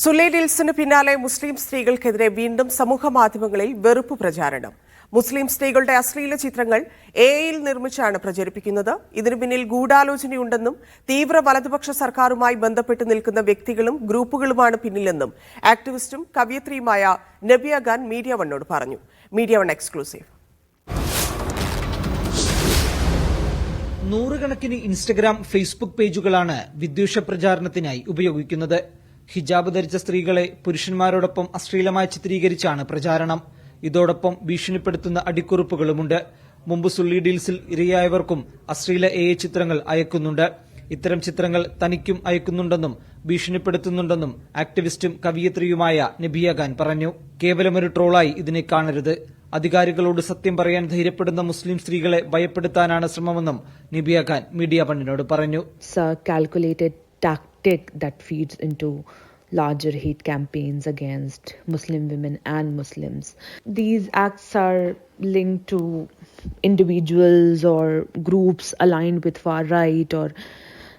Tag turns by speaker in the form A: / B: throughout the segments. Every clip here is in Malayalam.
A: സുലൈ ഡിൽസിന് പിന്നാലെ മുസ്ലിം സ്ത്രീകൾക്കെതിരെ വീണ്ടും സമൂഹ മാധ്യമങ്ങളിൽ വെറുപ്പ് പ്രചാരണം. മുസ്ലിം സ്ത്രീകളുടെ അശ്ലീല ചിത്രങ്ങൾ എ ഐയിൽ നിർമ്മിച്ചാണ് പ്രചരിപ്പിക്കുന്നത്. ഇതിനു പിന്നിൽ ഗൂഢാലോചനയുണ്ടെന്നും തീവ്ര വലതുപക്ഷ സർക്കാരുമായി ബന്ധപ്പെട്ട് നിൽക്കുന്ന വ്യക്തികളും ഗ്രൂപ്പുകളുമാണ് പിന്നിലെന്നും ആക്ടിവിസ്റ്റും കവിയത്രിയുമായ നബിയ ഖാൻ മീഡിയ വണ്ണോട് പറഞ്ഞു. Media one exclusive.
B: നൂറുകണക്കിന് ഇൻസ്റ്റഗ്രാം ഫേസ്ബുക്ക് പേജുകളാണ് വിദ്വേഷ പ്രചാരണത്തിനായി ഉപയോഗിക്കുന്നത്. ഹിജാബ് ധരിച്ച സ്ത്രീകളെ പുരുഷന്മാരോടൊപ്പം അശ്ലീലമായി ചിത്രീകരിച്ചാണ് പ്രചാരണം. ഇതോടൊപ്പം ഭീഷണിപ്പെടുത്തുന്ന അടിക്കുറിപ്പുകളുമുണ്ട്. മുമ്പ് സുള്ളി ഡീൽസിൽ ഇരയായവർക്കും അശ്ലീല എ ചിത്രങ്ങൾ അയക്കുന്നുണ്ട്. ഇത്തരം ചിത്രങ്ങൾ തനിക്കും അയക്കുന്നുണ്ടെന്നും ഭീഷണിപ്പെടുത്തുന്നുണ്ടെന്നും ആക്ടിവിസ്റ്റും കവിയത്രിയുമായ നബിയ ഖാൻ പറഞ്ഞു. കേവലമൊരു ട്രോളായി ഇതിനെ കാണരുത്. അധികാരികളോട് സത്യം പറയാൻ ധൈര്യപ്പെടുന്ന മുസ്ലിം സ്ത്രീകളെ ഭയപ്പെടുത്താനാണ് ശ്രമമെന്നും നിബിയ ഖാൻ മീഡിയ വണ്ണിനോട് പറഞ്ഞു.
C: Sir calculated that feeds into larger hate campaigns against Muslim women and Muslims. These acts are linked to individuals or groups aligned with far right or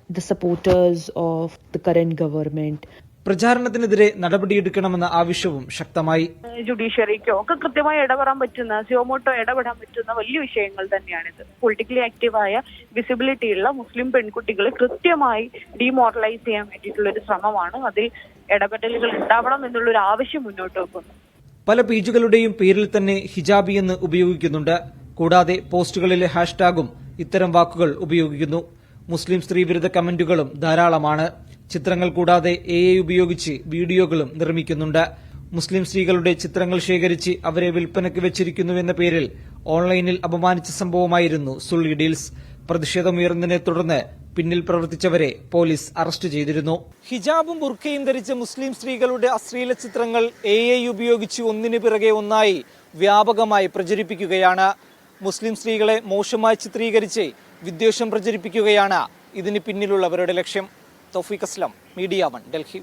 C: the supporters of the current government.
B: പ്രചാരണത്തിനെതിരെ നടപടിയെടുക്കണമെന്ന ആവശ്യവും ശക്തമായി.
D: ജുഡീഷ്യറിക്കോ ഒക്കെ കൃത്യമായി ഇടപെടാൻ പറ്റുന്ന സിയോമോട്ടോ ഇടപെടാൻ പറ്റുന്ന വലിയ വിഷയങ്ങൾ തന്നെയാണിത്. പൊളിറ്റിക്കലി ആക്റ്റീവായ വിസിബിലിറ്റി ഉള്ള മുസ്ലിം പെൺകുട്ടികളെ കൃത്യമായി ഡിമോറലൈസ് ചെയ്യാൻ വേണ്ടിയിട്ടുള്ള ഒരു ശ്രമമാണ് അതിൽ ഇടപെടലുകൾ ഉണ്ടാവണം എന്നുള്ള ഒരു ആവശ്യം മുന്നോട്ട് വെക്കുന്നു.
B: പല പേജുകളുടെയും പേരിൽ തന്നെ ഹിജാബി എന്ന് ഉപയോഗിക്കുന്നുണ്ട്. കൂടാതെ പോസ്റ്റുകളിലെ ഹാഷ്ടാഗും ഇത്തരം വാക്കുകൾ ഉപയോഗിക്കുന്നു. മുസ്ലിം സ്ത്രീ വിരുദ്ധ കമന്റുകളും ധാരാളമാണ്. ചിത്രങ്ങൾ കൂടാതെ എ ഐ ഉപയോഗിച്ച് വീഡിയോകളും നിർമ്മിക്കുന്നുണ്ട്. മുസ്ലിം സ്ത്രീകളുടെ ചിത്രങ്ങൾ ശേഖരിച്ച് അവരെ വിൽപ്പനയ്ക്ക് വെച്ചിരിക്കുന്നുവെന്ന പേരിൽ ഓൺലൈനിൽ അപമാനിച്ച സംഭവമായിരുന്നു സുള്ളി ഡീൽസ്. പ്രതിഷേധമുയർന്നതിനെ തുടർന്ന് പിന്നിൽ പ്രവർത്തിച്ചവരെ പോലീസ് അറസ്റ്റ് ചെയ്തിരുന്നു. ഹിജാബും ബുർഖയും ധരിച്ച മുസ്ലിം സ്ത്രീകളുടെ അശ്ലീല ചിത്രങ്ങൾ എ ഐ ഉപയോഗിച്ച് ഒന്നിനു പിറകെ ഒന്നായി വ്യാപകമായി പ്രചരിപ്പിക്കുകയാണ്. മുസ്ലിം സ്ത്രീകളെ മോശമായി ചിത്രീകരിച്ച് വിദ്വേഷം പ്രചരിപ്പിക്കുകയാണ് ഇതിന് പിന്നിലുള്ളവരുടെ ലക്ഷ്യം. Thoufeeq Aslam media one Delhi.